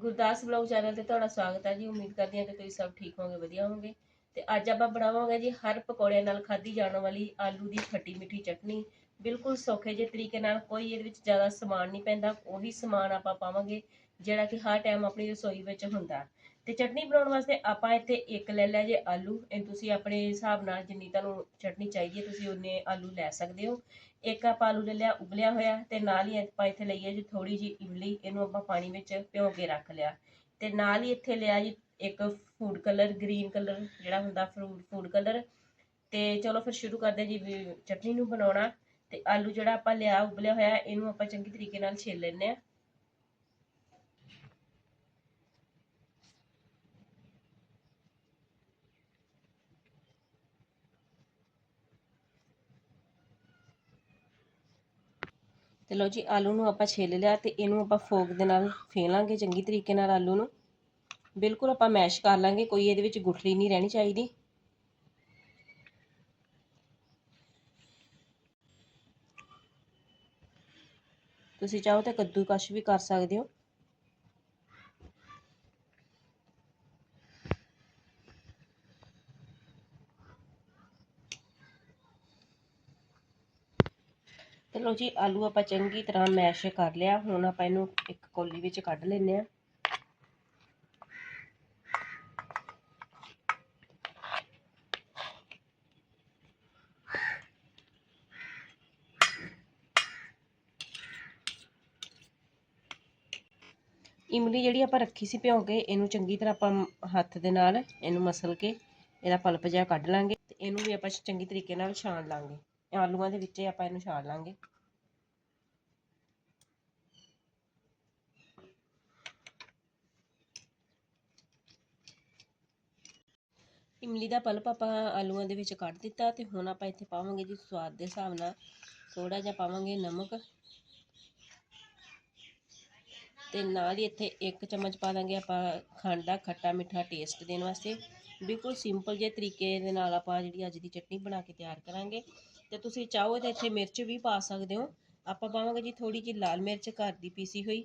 Gurdas blog channel ਤੇ ਤੁਹਾਡਾ ਸਵਾਗਤ ਹੈ ਜੀ। ਉਮੀਦ ਕਰਦੀ ਹਾਂ ਕਿ ਤੁਸੀਂ ਸਭ ਠੀਕ ਹੋਵੋਗੇ, ਵਧੀਆ ਹੋਵੋਗੇ। ਤੇ ਅੱਜ ਆਪਾਂ ਬਣਾਵਾਂਗੇ ਜੀ ਹਰ ਪਕੌੜਿਆਂ ਨਾਲ ਖਾਧੀ ਜਾਣ ਵਾਲੀ ਆਲੂ ਦੀ ਖੱਟੀ ਮਿੱਠੀ ਚਟਨੀ। ਬਿਲਕੁਲ ਸੌਖੇ ਜਿਹੇ ਤਰੀਕੇ ਨਾਲ, ਕੋਈ ਇਹਦੇ ਵਿੱਚ ਜ਼ਿਆਦਾ ਸਮਾਨ ਨਹੀਂ ਪੈਂਦਾ, ਉਹੀ ਸਮਾਨ ਆਪਾਂ ਪਾਵਾਂਗੇ। ਜਿਹੜਾ ਕਿ ਹਰ ਟਾਈਮ ਆਪਣੀ ਰਸੋਈ ਵਿੱਚ ਹੁੰਦਾ। ਤੇ ਚਟਨੀ ਬਣਾਉਣ ਵਾਸਤੇ ਆਪਾਂ ਇੱਥੇ ਇੱਕ ਲੈ ਲਿਆ ਜੇ ਆਲੂ। ਇਹ ਤੁਸੀਂ ਆਪਣੇ ਹਿਸਾਬ ਨਾਲ ਜਿੰਨੀ ਤੁਹਾਨੂੰ ਚਟਨੀ ਚਾਹੀਦੀ ਹੈ, ਤੁਸੀਂ ਉਨੇ ਆਲੂ ਲੈ ਸਕਦੇ ਹੋ। ਇੱਕ ਆਪਾਂ ਆਲੂ ਲੈ ਲਿਆ, ਉਬਲਿਆ ਹੋਇਆ ਤੇ ਨਾਲ ਹੀ ਆਪਾਂ ਇੱਥੇ ਲਈਏ ਜੀ ਥੋੜੀ ਜੀ ਇਮਲੀ। ਇਹਨੂੰ ਆਪਾਂ ਪਾਣੀ ਵਿੱਚ ਭਿਓ ਕੇ ਰੱਖ ਲਿਆ। ਤੇ ਨਾਲ ਹੀ ਇੱਥੇ ਲਿਆ ਜੀ ਇੱਕ ਫੂਡ ਕਲਰ ਗ੍ਰੀਨ ਕਲਰ ਜਿਹੜਾ ਹੁੰਦਾ ਫਰੂਟ ਫੂਡ ਕਲਰ ਤੇ ਚਲੋ ਫਿਰ ਸ਼ੁਰੂ ਕਰਦੇ ਜੀ ਚਟਨੀ ਨੂੰ ਬਣਾਉਣਾ। ਤੇ ਆਲੂ ਜਿਹੜਾ ਆਪਾਂ ਲਿਆ, ਉਬਲਿਆ ਹੋਇਆ, ਇਹਨੂੰ ਆਪਾਂ ਚੰਗੀ ਤਰੀਕੇ ਨਾਲ ਛਿੱਲ ਲੈਣੇ ਆ ਤੇ ਲਓ ਜੀ, ਆਲੂ ਨੂੰ ਆਪਾਂ ਛਿੱਲ ਲਿਆ ਤੇ ਇਹਨੂੰ ਆਪਾਂ ਫੋਕ ਦੇ ਨਾਲ ਫੇਲਾਂਗੇ ਚੰਗੀ ਤਰੀਕੇ ਨਾਲ ਆਲੂ ਨੂੰ। ਬਿਲਕੁਲ ਆਪਾਂ ਮੈਸ਼ ਕਰ ਲਾਂਗੇ, ਕੋਈ ਇਹਦੇ ਵਿੱਚ ਗੁਠਲੀ ਨਹੀਂ ਰਹਿਣੀ ਚਾਹੀਦੀ। ਤੁਸੀਂ ਚਾਹੋ ਤਾਂ ਕੱਦੂਕਸ਼ ਵੀ ਕਰ ਸਕਦੇ ਹੋ। ਚਲੋ ਜੀ, ਆਲੂ ਆਪਾਂ ਚੰਗੀ ਤਰ੍ਹਾਂ ਮੈਸ਼ ਕਰ ਲਿਆ। ਹੁਣ ਆਪਾਂ ਇਹਨੂੰ ਇੱਕ ਕੋਲੀ ਵਿੱਚ ਕੱਢ ਲੈਨੇ ਆ ਇਮਲੀ ਜਿਹੜੀ ਆਪਾਂ ਰੱਖੀ ਸੀ ਭਿਉਂ ਕੇ ਇਹਨੂੰ ਚੰਗੀ ਤਰ੍ਹਾਂ ਆਪਾਂ ਹੱਥ ਦੇ ਨਾਲ ਇਹਨੂੰ ਮਸਲ ਕੇ ਇਹਦਾ ਪਲਪ ਜਿਹਾ ਕੱਢ ਲਾਂਗੇ ਤੇ ਇਹਨੂੰ ਵੀ ਆਪਾਂ ਚੰਗੀ ਤਰੀਕੇ ਨਾਲ ਛਾਣ ਲਾਂਗੇ। ਆਲੂਆਂ ਦੇ ਵਿੱਚ ਆਪਾਂ ਇਹਨੂੰ ਛਾਣ ਲਾਂਗੇ। ਇਮਲੀ ਦਾ ਪਲਪ ਆਪਾਂ ਆਲੂਆਂ ਦੇ ਵਿੱਚ ਕੱਢ ਦਿੱਤਾ ਤੇ ਹੁਣ ਆਪਾਂ ਇੱਥੇ ਪਾਵਾਂਗੇ ਜੀ ਸਵਾਦ ਦੇ ਹਿਸਾਬ ਨਾਲ। ਥੋੜਾ ਜਿਹਾ ਪਾਵਾਂਗੇ ਨਮਕ। ਤੇ ਨਾਲ ਹੀ ਇੱਥੇ ਇੱਕ ਚਮਚ ਪਾ ਦਾਂਗੇ ਆਪਾਂ ਖੰਡ ਦਾ ਖੱਟਾ ਮਿੱਠਾ ਟੇਸਟ ਦੇਣ ਵਾਸਤੇ। ਬਿਲਕੁਲ ਸਿੰਪਲ ਜਿਹੇ ਤਰੀਕੇ ਦੇ ਨਾਲ ਆਪਾਂ ਜਿਹੜੀ ਅੱਜ ਦੀ ਚਟਨੀ ਬਣਾ ਕੇ ਤਿਆਰ ਕਰਾਂਗੇ। ਤੇ ਤੁਸੀਂ ਚਾਹੋ ਤਾਂ ਇੱਥੇ ਮਿਰਚ ਵੀ ਪਾ ਸਕਦੇ ਹੋ। ਆਪਾਂ ਪਾਵਾਂਗੇ ਜੀ ਥੋੜੀ ਜਿਹੀ ਲਾਲ ਮਿਰਚ ਘਰ ਦੀ ਪੀਸੀ ਹੋਈ।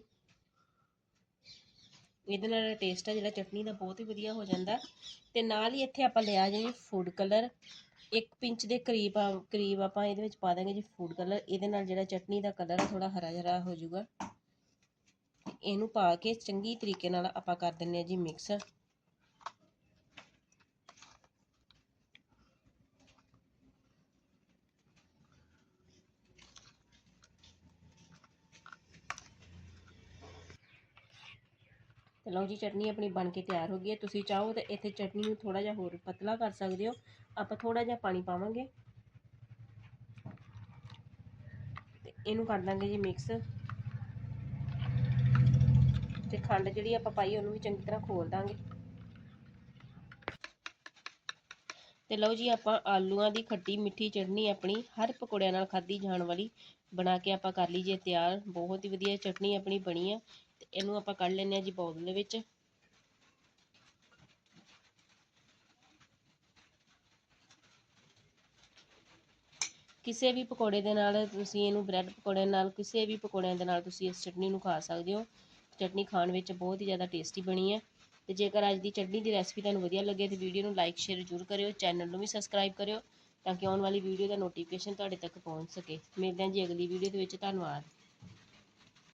ਇਹਦੇ ਨਾਲ ਟੇਸਟ ਆ ਜਿਹੜਾ ਚਟਨੀ ਦਾ ਬਹੁਤ ਹੀ ਵਧੀਆ ਹੋ ਜਾਂਦਾ। ਤੇ ਨਾਲ ਹੀ ਇੱਥੇ ਆਪਾਂ ਲਿਆ ਜੀ ਫੂਡ ਕਲਰ ਇੱਕ ਪਿੰਚ ਦੇ ਕਰੀਬ ਕਰੀਬ ਆਪਾਂ ਇਹਦੇ ਵਿੱਚ ਪਾ ਦਾਂਗੇ ਜੀ ਫੂਡ ਕਲਰ ਇਹਦੇ ਨਾਲ ਜਿਹੜਾ ਚਟਨੀ ਦਾ ਕਲਰ ਥੋੜਾ ਹਰਾ ਹਰਾ ਹੋ ਜਾਊਗਾ। ਇਹਨੂੰ ਪਾ ਕੇ ਚੰਗੀ ਤਰੀਕੇ ਨਾਲ ਆਪਾਂ ਕਰ ਦਿੰਨੇ ਆ ਜੀ ਮਿਕਸ ਤੇ ਲਓ ਜੀ, ਚਟਨੀ ਆਪਣੀ ਬਣ ਕੇ ਤਿਆਰ ਹੋ ਗਈ ਹੈ। ਤੁਸੀਂ ਚਾਹੋ ਤਾਂ ਇੱਥੇ ਚਟਨੀ ਨੂੰ ਥੋੜਾ ਜਿਹਾ ਹੋਰ ਪਤਲਾ ਕਰ ਸਕਦੇ ਹੋ। ਆਪਾਂ ਥੋੜਾ ਜਿਹਾ ਪਾਣੀ ਪਾਵਾਂਗੇ। ਤੇ ਇਹਨੂੰ ਕਰ ਦਾਂਗੇ ਜੀ ਮਿਕਸ ਤੇ ਖੰਡ ਜਿਹੜੀ ਆਪਾਂ ਪਾਈ ਉਹਨੂੰ ਵੀ ਚੰਗੀ ਤਰ੍ਹਾਂ ਖੋਲ ਦਾਂਗੇ। ਤੇ ਲਓ ਜੀ, ਆਪਾਂ ਆਲੂਆਂ ਦੀ ਖੱਟੀ ਮਿੱਠੀ ਚਟਨੀ ਆਪਣੀ ਹਰ ਪਕੌੜਿਆਂ ਨਾਲ ਖਾਧੀ ਜਾਣ ਵਾਲੀ ਬਣਾ ਕੇ ਆਪਾਂ ਕਰ ਲਈਏ ਤਿਆਰ। ਬਹੁਤ ਹੀ ਵਧੀਆ ਚਟਨੀ ਆਪਣੀ ਬਣੀ ਆ ਇਹਨੂੰ ਆਪਾਂ ਕੱਢ ਲੈਨੇ ਆ ਜੀ ਬਾਉਲ ਦੇ ਵਿੱਚ। ਕਿਸੇ ਵੀ ਪਕੌੜੇ ਦੇ ਨਾਲ ਤੁਸੀਂ ਇਹਨੂੰ ਬ੍ਰੈਡ ਪਕੌੜਿਆਂ ਨਾਲ, ਕਿਸੇ ਵੀ ਪਕੌੜਿਆਂ ਦੇ ਨਾਲ ਤੁਸੀਂ ਇਸ ਚਟਨੀ ਨੂੰ ਖਾ ਸਕਦੇ ਹੋ। ਚਟਨੀ ਖਾਣ ਵਿੱਚ ਬਹੁਤ ਹੀ ਜ਼ਿਆਦਾ ਟੇਸਟੀ ਬਣੀ ਹੈ। ਤੇ ਜੇਕਰ ਅੱਜ ਦੀ ਚਟਨੀ ਦੀ ਰੈਸਪੀ ਤੁਹਾਨੂੰ ਵਧੀਆ ਲੱਗੇ ਤੇ ਵੀਡੀਓ ਨੂੰ ਲਾਈਕ ਸ਼ੇਅਰ ਜ਼ਰੂਰ ਕਰਿਓ ਚੈਨਲ ਨੂੰ ਵੀ ਸਬਸਕ੍ਰਾਈਬ ਕਰਿਓ ਤਾਂ ਕਿ ਆਉਣ ਵਾਲੀ ਵੀਡੀਓ ਦਾ ਨੋਟੀਫਿਕੇਸ਼ਨ ਤੁਹਾਡੇ ਤੱਕ ਪਹੁੰਚ ਸਕੇ। ਮਿਲਦੇ ਹਾਂ ਜੀ ਅਗਲੀ ਵੀਡੀਓ ਦੇ ਵਿੱਚ, ਧੰਨਵਾਦ।